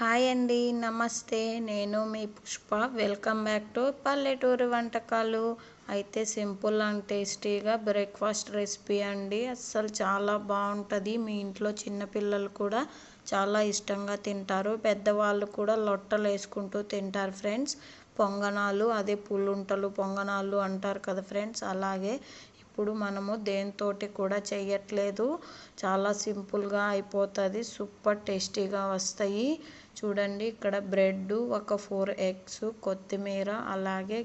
Hi అండి నమస్తే. నేను మీ Pushpa. Welcome back to Palleturu Vantakalu. అయితే సింపుల్ అండ్ టేస్టీగా బ్రేక్ఫాస్ట్ రెసిపీ అండి. అస్సలు చాలా బాగుంటుంది. మీ ఇంట్లో చిన్నపిల్లలు కూడా చాలా ఇష్టంగా తింటారు. పెద్దవాళ్ళు కూడా లొట్టలు వేసుకుంటూ తింటారు ఫ్రెండ్స్. పొంగనాలు అదే పుల్లుంటలు పొంగనాలు అంటారు కదా ఫ్రెండ్స్. అలాగే ఇప్పుడు మనము దేనితోటి కూడా చేయట్లేదు చాలా సింపుల్గా అయిపోతుంది. సూపర్ టేస్టీగా వస్తాయి. చూడండి ఇక్కడ బ్రెడ్ ఒక ఫోర్ ఎగ్స్ కొత్తిమీర అలాగే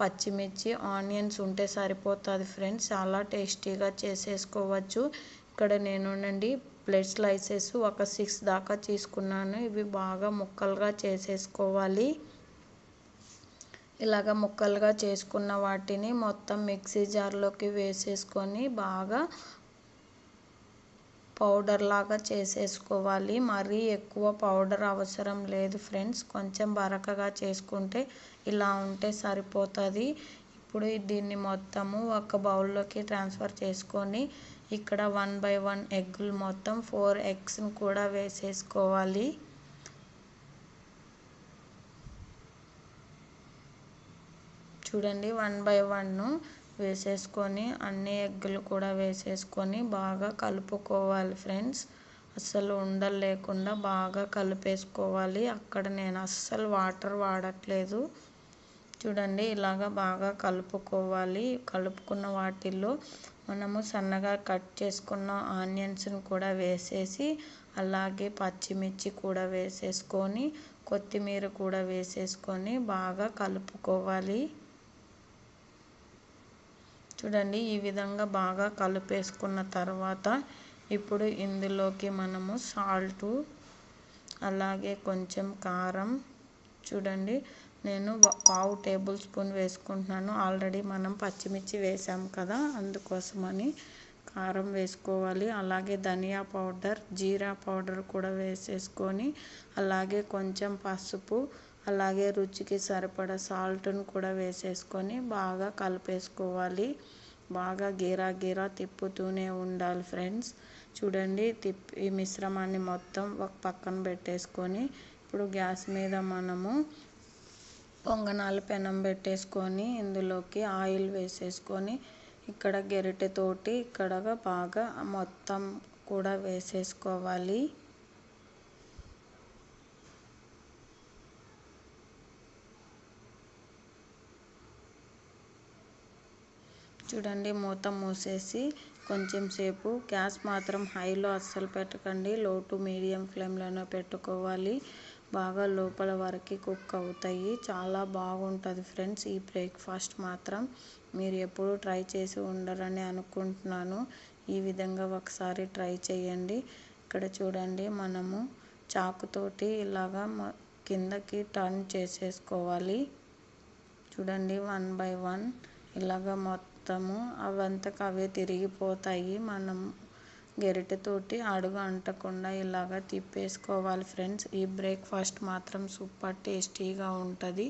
పచ్చిమిర్చి ఆనియన్స్ ఉంటే సరిపోతుంది ఫ్రెండ్స్. చాలా టేస్టీగా చేసేసుకోవచ్చు. ఇక్కడ నేనునండి బ్లడ్ స్లైసెస్ ఒక సిక్స్ దాకా తీసుకున్నాను. ఇవి బాగా ముక్కలుగా చేసేసుకోవాలి. ఇలాగ ముక్కలుగా చేసుకున్న వాటిని మొత్తం మిక్సీ జార్లోకి వేసేసుకొని బాగా పౌడర్ లాగా చేసేసుకోవాలి. మరీ ఎక్కువ పౌడర్ అవసరం లేదు ఫ్రెండ్స్. కొంచెం బరకగా చేసుకుంటే ఇలా ఉంటే సరిపోతుంది. ఇప్పుడు దీన్ని మొత్తము ఒక బౌల్లోకి ట్రాన్స్ఫర్ చేసుకొని ఇక్కడ వన్ బై వన్ ఎగ్గులు మొత్తం ఫోర్ ఎగ్స్ని కూడా వేసేసుకోవాలి. చూడండి వన్ బై వన్ను వేసేసుకొని అన్ని ఎగ్గులు కూడా వేసేసుకొని బాగా కలుపుకోవాలి ఫ్రెండ్స్. అస్సలు ఉండలు లేకుండా బాగా కలిపేసుకోవాలి. అక్కడ నేను అస్సలు వాటర్ వాడట్లేదు. చూడండి ఇలాగ బాగా కలుపుకోవాలి. కలుపుకున్న వాటిల్లో మనము సన్నగా కట్ చేసుకున్న ఆనియన్స్ని కూడా వేసేసి అలాగే పచ్చిమిర్చి కూడా వేసేసుకొని కొత్తిమీర కూడా వేసేసుకొని బాగా కలుపుకోవాలి. చూడండి ఈ విధంగా బాగా కలిపేసుకున్న తర్వాత ఇప్పుడు ఇందులోకి మనము సాల్టు అలాగే కొంచెం కారం చూడండి. నేను పావు టేబుల్ స్పూన్ వేసుకుంటున్నాను. ఆల్రెడీ మనం పచ్చిమిర్చి వేసాం కదా అందుకోసమని కారం వేసుకోవాలి. అలాగే ధనియా పౌడర్ జీరా పౌడర్ కూడా వేసేసుకొని అలాగే కొంచెం పసుపు అలాగే రుచికి సరిపడా సాల్ట్ను కూడా వేసేసుకొని బాగా కలిపేసుకోవాలి. బాగా గీరా గీరా తిప్పుతూనే ఉండాలి ఫ్రెండ్స్. చూడండి తిప్పి ఈ మిశ్రమాన్ని మొత్తం ఒక పక్కన పెట్టేసుకొని ఇప్పుడు గ్యాస్ మీద మనము పొంగనాలు పెనం పెట్టేసుకొని ఇందులోకి ఆయిల్ వేసేసుకొని ఇక్కడ గెరిటెతోటి ఇక్కడ బాగా మొత్తం కూడా వేసేసుకోవాలి. చూడండి మూత మూసేసి కొంచెం సేపు. గ్యాస్ మాత్రం హైలో అస్సలు పెట్టకండి. లో టు మీడియం ఫ్లేమ్లోనే పెట్టుకోవాలి. బాగా లోపల వరకు కుక్ అవుతాయి. చాలా బాగుంటుంది ఫ్రెండ్స్ ఈ బ్రేక్ఫాస్ట్ మాత్రం. మీరు ఎప్పుడు ట్రై చేసి ఉండరని అనుకుంటున్నాను. ఈ విధంగా ఒకసారి ట్రై చేయండి. ఇక్కడ చూడండి మనము చాకుతోటి ఇలాగా కిందకి టర్న్ చేసేసుకోవాలి. చూడండి వన్ బై వన్ ఇలాగ మొత్తము అవంతకు అవే తిరిగిపోతాయి. మనం గెరిటతోటి అడుగు అంటకుండా ఇలాగ తిప్పేసుకోవాలి ఫ్రెండ్స్. ఈ బ్రేక్ఫాస్ట్ మాత్రం సూపర్ టేస్టీగా ఉంటుంది.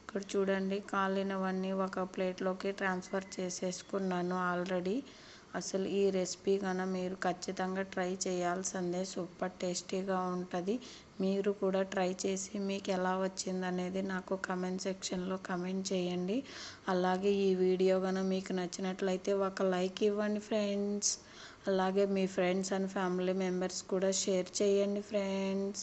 ఇక్కడ చూడండి కాలినవన్నీ ఒక ప్లేట్లోకి ట్రాన్స్ఫర్ చేసేసుకున్నాను ఆల్రెడీ. అసలు ఈ రెసిపీ కన మీరు ఖచ్చితంగా ట్రై చేయాల్సిందే. సూపర్ టేస్టీగా ఉంటుంది. మీరు కూడా ట్రై చేసి మీకు ఎలా వచ్చిందనేది నాకు కమెంట్ సెక్షన్లో కమెంట్ చేయండి. అలాగే ఈ వీడియో కనుక మీకు నచ్చినట్లయితే ఒక లైక్ ఇవ్వండి ఫ్రెండ్స్. అలాగే మీ ఫ్రెండ్స్ అండ్ ఫ్యామిలీ మెంబర్స్ కూడా షేర్ చేయండి ఫ్రెండ్స్.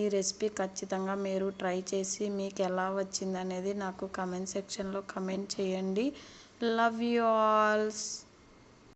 ఈ రెసిపీ ఖచ్చితంగా మీరు ట్రై చేసి మీకు ఎలా వచ్చిందనేది నాకు కమెంట్ సెక్షన్లో కమెంట్ చేయండి. love you all